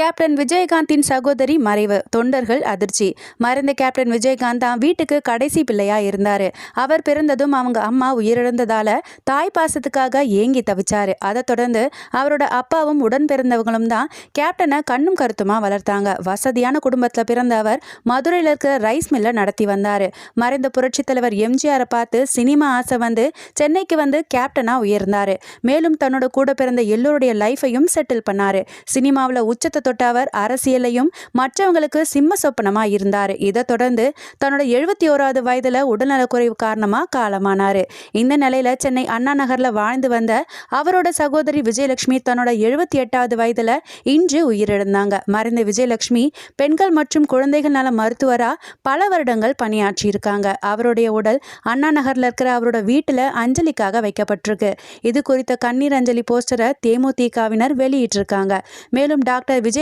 Captain விஜயகாந்தின் சகோதரி மறைவு. தொண்டர்கள் அதிர்ச்சி. மறைந்த கேப்டன் விஜயகாந்த் தான் வீட்டுக்கு கடைசி பிள்ளையா இருந்தாரு. அவர் பிறந்ததும் அவங்க அம்மா உயிரிழந்ததால தாய் பாசத்துக்காக ஏங்கி தவிச்சாரு. அதை தொடர்ந்து அவரோட அப்பாவும் உடன் பிறந்தவங்களும் தான் கேப்டனை கண்ணும் கருத்துமா வளர்த்தாங்க. வசதியான குடும்பத்தில் பிறந்த அவர் மதுரையில் இருக்கிற ரைஸ் மில்லை நடத்தி வந்தாரு. மறைந்த புரட்சித் தலைவர் எம்ஜிஆரை பார்த்து சினிமா ஆசை வந்து சென்னைக்கு வந்து கேப்டனா உயர்ந்தாரு. மேலும் தன்னோட கூட பிறந்த எல்லோருடைய லைஃபையும் செட்டில் பண்ணாரு. சினிமாவில் உச்சத்தை தொட்ட அவர் அரசியலையும் மற்றவங்களுக்கு சிம்ம சொப்பனமா இருந்தார். இதை தொடர்ந்து தன்னோட எழுபத்தி ஓராவது வயதுல உடல்நலக்குறைவு காரணமா காலமானார். இந்த நிலையில சென்னை அண்ணா நகர்ல வாழ்ந்து வந்த அவரோட சகோதரி விஜயலட்சுமி தன்னோட எழுபத்தி எட்டாவது வயதுல இன்று உயிரிழந்தாங்க. மறைந்த விஜயலட்சுமி பெண்கள் மற்றும் குழந்தைகள் நல மருத்துவரா பல வருடங்கள் பணியாற்றி இருக்காங்க. அவருடைய உடல் அண்ணா நகர்ல இருக்கிற அவரோட வீட்டுல அஞ்சலிக்காக வைக்கப்பட்டிருக்கு. இது குறித்த கண்ணீர் அஞ்சலி போஸ்டரை தேமுதிகவினர் வெளியிட்டிருக்காங்க. மேலும் டாக்டர் விஜய்